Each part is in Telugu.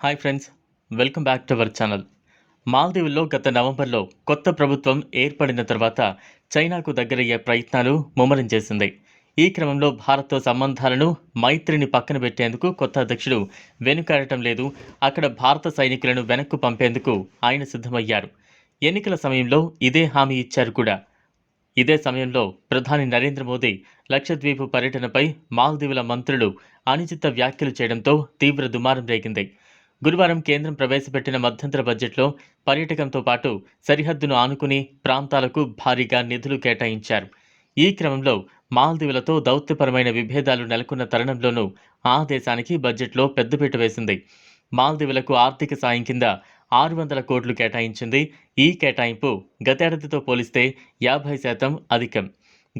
Hi friends welcome back to our channel మాల్దీవుల్లో గత నవంబర్లో కొత్త ప్రభుత్వం ఏర్పడిన తర్వాత చైనాకు దగ్గరయ్యే ప్రయత్నాలు ముమ్మరం చేసింది. ఈ క్రమంలో భారత్తో సంబంధాలను మైత్రిని పక్కన పెట్టేందుకు కొత్త అధ్యక్షుడు వెనుకాడటం లేదు. అక్కడ భారత సైనికులను వెనక్కు పంపేందుకు ఆయన సిద్ధమయ్యారు. ఎన్నికల సమయంలో ఇదే హామీ ఇచ్చారు కూడా. ఇదే సమయంలో ప్రధాని నరేంద్ర మోదీ లక్షద్వీప్ పర్యటనపై మాల్దీవుల మంత్రులు అనిచిత వ్యాఖ్యలు చేయడంతో తీవ్ర దుమారం రేగింది. గురువారం కేంద్రం ప్రవేశపెట్టిన మధ్యంతర బడ్జెట్లో పర్యాటకంతో పాటు సరిహద్దును ఆనుకుని ప్రాంతాలకు భారీగా నిధులు కేటాయించారు. ఈ క్రమంలో మాల్దీవులతో దౌత్యపరమైన విభేదాలు నెలకొన్న తరుణంలోనూ ఆ దేశానికి బడ్జెట్లో పెద్దపీట వేసింది. మాల్దీవులకు ఆర్థిక సాయం కింద ఆరు వందల కోట్లు కేటాయించింది. ఈ కేటాయింపు గతేడాదితో పోలిస్తే యాభై శాతం అధికం.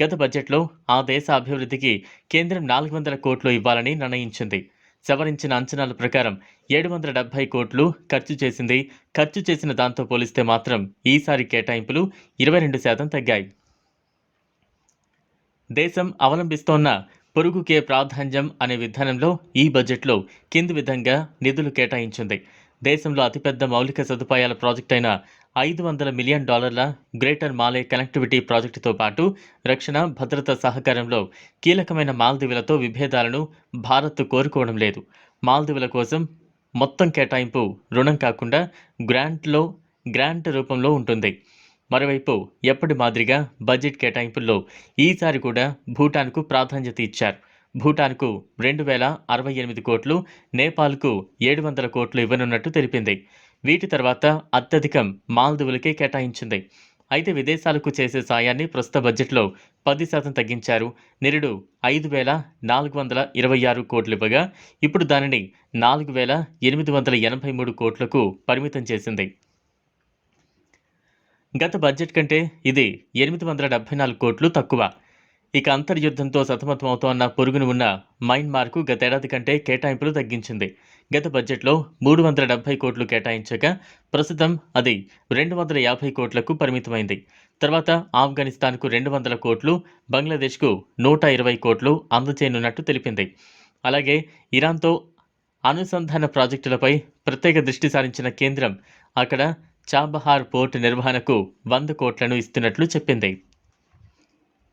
గత బడ్జెట్లో ఆ దేశ అభివృద్ధికి కేంద్రం నాలుగు వందల కోట్లు ఇవ్వాలని నిర్ణయించింది. సవరించిన అంచనాల ప్రకారం ఏడు వందల డెబ్బై కోట్లు ఖర్చు చేసింది. ఖర్చు చేసిన దాంతో పోలిస్తే మాత్రం ఈసారి కేటాయింపులు ఇరవై రెండు శాతం తగ్గాయి. దేశం అవలంబిస్తోన్న పొరుగుకే ప్రాధాన్యం అనే విధానంలో ఈ బడ్జెట్లో కింది విధంగా నిధులు కేటాయించింది. దేశంలో అతిపెద్ద మౌలిక సదుపాయాల ప్రాజెక్ట్ అయిన ఐదు వందల మిలియన్ డాలర్ల గ్రేటర్ మాలే కనెక్టివిటీ ప్రాజెక్టుతో పాటు రక్షణ భద్రత సహకారంలో కీలకమైన మాల్దీవులతో విభేదాలను భారత్ కోరుకోవడం లేదు. మాల్దీవుల కోసం మొత్తం కేటాయింపు రుణం కాకుండా గ్రాంట్లో గ్రాంట్ రూపంలో ఉంటుంది. మరోవైపు ఎప్పటి మాదిరిగా బడ్జెట్ కేటాయింపుల్లో ఈసారి కూడా భూటాన్కు ప్రాధాన్యత ఇచ్చారు. భూటాన్కు రెండు వేల అరవై ఎనిమిది కోట్లు నేపాల్కు ఏడు వందల కోట్లు ఇవ్వనున్నట్టు తెలిపింది. వీటి తర్వాత అత్యధికం మాల్దీవులకే కేటాయించింది. అయితే విదేశాలకు చేసే సాయాన్ని ప్రస్తుత బడ్జెట్లో పది శాతం తగ్గించారు. నిరుడు ఐదు వేల నాలుగు వందల ఇరవై ఆరు కోట్లు ఇవ్వగా ఇప్పుడు దానిని నాలుగు వేల ఎనిమిది వందల ఎనభై మూడు కోట్లకు పరిమితం చేసింది. గత బడ్జెట్ కంటే ఇది ఎనిమిది వందల డెబ్బై నాలుగు కోట్లు తక్కువ. ఇక అంతర్యుద్ధంతో సతమతమవుతోన్న పొరుగును ఉన్న మయన్మార్కు గతేడాది కంటే కేటాయింపులు తగ్గించింది. గత బడ్జెట్లో మూడు వందల డెబ్బై కోట్లు కేటాయించగా ప్రస్తుతం అది రెండు వందల యాభై కోట్లకు పరిమితమైంది. తర్వాత ఆఫ్ఘనిస్తాన్కు రెండు వందల కోట్లు బంగ్లాదేశ్కు నూట ఇరవై కోట్లు అందజేయనున్నట్టు తెలిపింది. అలాగే ఇరాన్తో అనుసంధాన ప్రాజెక్టులపై ప్రత్యేక దృష్టి సారించిన కేంద్రం అక్కడ చాబహార్ పోర్టు నిర్వహణకు వంద కోట్లను ఇస్తున్నట్లు చెప్పింది.